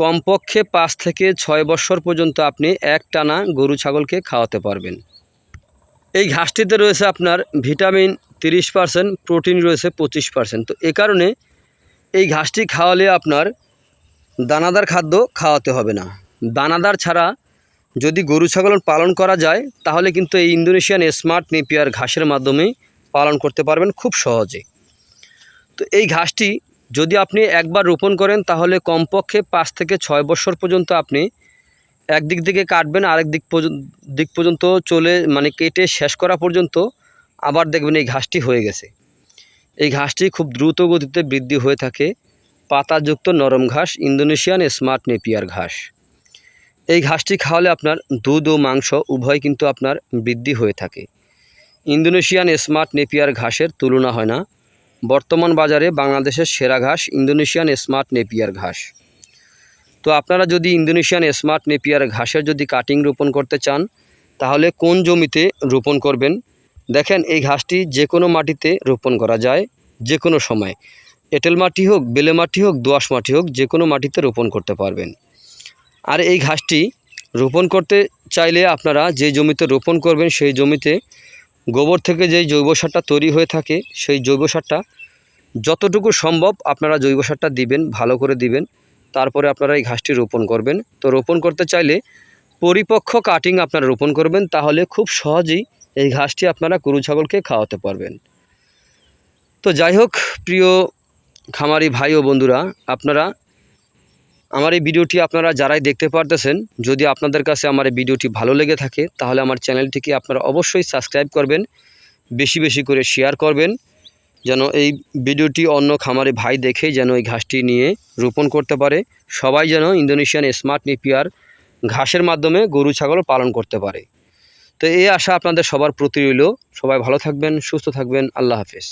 কমপক্ষে পাঁচ থেকে ছয় বছর পর্যন্ত আপনি এক টানা গরু ছাগলকে খাওয়াতে পারবেন। এই ঘাসটিতে রয়েছে আপনার ভিটামিন তিরিশ পার্সেন্ট, প্রোটিন রয়েছে পঁচিশ পার্সেন্ট। তো এ কারণে এই ঘাসটি খাওয়ালে আপনার দানাদার খাদ্য খাওয়াতে হবে না। দানাদার ছাড়া যদি গরু ছাগল পালন করা যায়, তাহলে কিন্তু এই ইন্দোনেশিয়ান স্মার্ট নেপিয়ার ঘাসের মাধ্যমেই পালন করতে পারবেন খুব সহজে। তো এই ঘাসটি যদি আপনি একবার রোপণ করেন, তাহলে কমপক্ষে পাঁচ থেকে ছয় বছর পর্যন্ত আপনি একদিক থেকে কাটবেন, আরেক দিক দিক পর্যন্ত চলে মানে কেটে শেষ করা পর্যন্ত আবার দেখবেন এই ঘাসটি হয়ে গেছে। এই ঘাসটি খুব দ্রুত গতিতে বৃদ্ধি হয়ে থাকে। পাতাযুক্ত নরম ঘাস, ইন্দোনেশিয়ান স্মার্ট নেপিয়ার ঘাস। এই ঘাসটি খাওয়ালে আপনার দুধ ও মাংস উভয় কিন্তু আপনার বৃদ্ধি হয়ে থাকে। ইন্দোনেশিয়ান স্মার্ট নেপিয়ার ঘাসের তুলনা হয় না। বর্তমান বাজারে বাংলাদেশের সেরা ঘাস ইন্দোনেশিয়ান স্মার্ট নেপিয়ার ঘাস। তো আপনারা যদি ইন্দোনেশিয়ান স্মার্ট নেপিয়ার ঘাসের যদি কাটিং রোপণ করতে চান, তাহলে কোন জমিতে রোপণ করবেন? দেখেন, এই ঘাসটি যে কোনো মাটিতে রোপণ করা যায় যে কোনো সময়। এঁটেল মাটি হোক, বেলে মাটি হোক, দোআঁশ মাটি হোক, যে কোনো মাটিতে রোপণ করতে পারবেন। আর এই ঘাসটি রোপণ করতে চাইলে আপনারা যে জমিতে রোপণ করবেন, সেই জমিতে গোবর থেকে যেই জৈব সারটা তৈরি হয়ে থাকে, সেই জৈব সারটা যতটুকু সম্ভব আপনারা জৈব সারটা দিবেন, ভালো করে দিবেন। তারপরে আপনারা এই ঘাসটি রোপণ করবেন। তো রোপণ করতে চাইলে পরিপক্ক কাটিং আপনারা রোপণ করবেন, তাহলে খুব সহজেই এই ঘাসটি আপনারা গরু ছাগলকে খাওয়াতে পারবেন। তো যাই হোক, প্রিয় খামারি ভাই ও বন্ধুরা, আপনারা আমার এই ভিডিওটি আপনারা যারাই দেখতে পারতেছেন, যদি আপনাদের কাছে আমার এই ভিডিওটি ভালো লেগে থাকে, তাহলে আমার চ্যানেলটিকে আপনারা অবশ্যই সাবস্ক্রাইব করবেন, বেশি বেশি করে শেয়ার করবেন, যেন এই ভিডিওটি অন্য খামারে ভাই দেখেই যেন এই ঘাসটি নিয়ে রোপণ করতে পারে, সবাই যেন ইন্দোনেশিয়ান স্মার্ট নিপিয়ার ঘাসের মাধ্যমে গরু, ছাগল পালন করতে পারে। তো এই আশা আপনাদের সবার প্রতি রইল, সবাই ভালো থাকবেন, সুস্থ থাকবেন, আল্লাহ হাফেজ।